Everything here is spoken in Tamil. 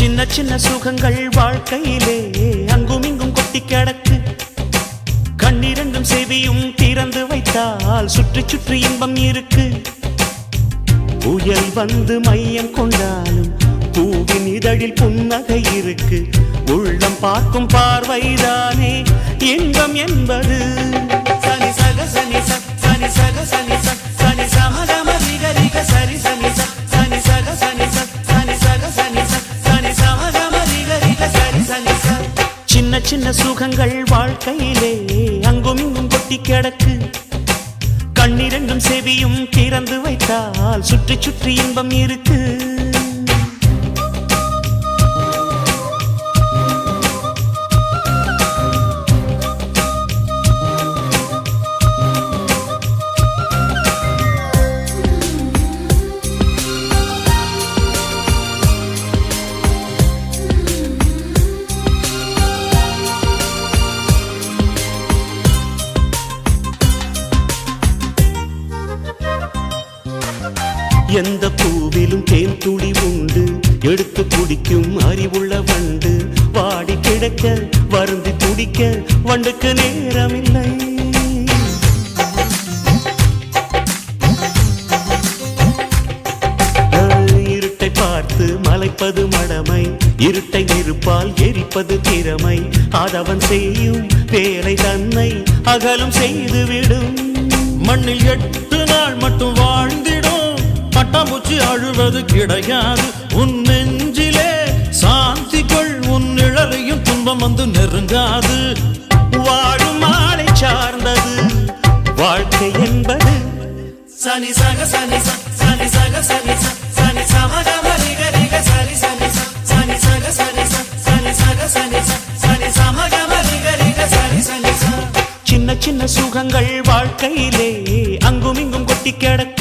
சின்ன சின்ன சுகங்கள் வாழ்க்கையிலே அங்கும் இங்கும் கொட்டி கிடக்கு. கண்ணிரண்டும் செவியும் திறந்து வைத்தால் சுற்றி சுற்றி இன்பம் இருக்கு. புயல் வந்து மையம் கொண்டாலும் பூவின் இதழில் புன்னகை இருக்கு. உள்ளம் பார்க்கும் பார்வைதானே இன்பம் என்பது. சனி சக சனி சனி சக சனி சின்ன சின்ன சுகங்கள் வாழ்க்கையிலே அங்கும் இங்கும் கொட்டி கிடக்கு. கண்ணிரண்டும் செவியும் திறந்து வைத்தால் சுற்றி சுற்றி இன்பம் இருக்கு. எந்த பூவிலும் தேன் துளி உண்டு. எடுத்து குடிக்கும் அறிவுள்ள வண்டு. வாடி கிடக்க வருந்தி துடிக்க வண்டுக்கு நேரமில்லை. இருட்டை பார்த்து மலைப்பது மடமை. இருட்டை நெருப்பால் எரிப்பது திறமை. அதவன் செய்யும் வேலை தன்னை அகலும் செய்துவிடும் மண்ணில் எட்டு நாள் மட்டும் பட்டாம்பூச்சி கிடையாது. உன் நெஞ்சிலே சாந்தி கொள் உன் நிழலையும் துன்பம் வந்து நெருங்காது. வாழும் மாலை சார்ந்தது. வாழ்க்கை என்பது சனி சக சனி சனி சக சனி சனி சமகம ரிக ரிக சரி சனி சனி சக சனி சனி சக சனி சனி சமகம ரிக ரிக சரி சனி சின்ன சின்ன சுகங்கள் வாழ்க்கையிலே அங்கும் இங்கும் கொட்டி கிடக்கும்.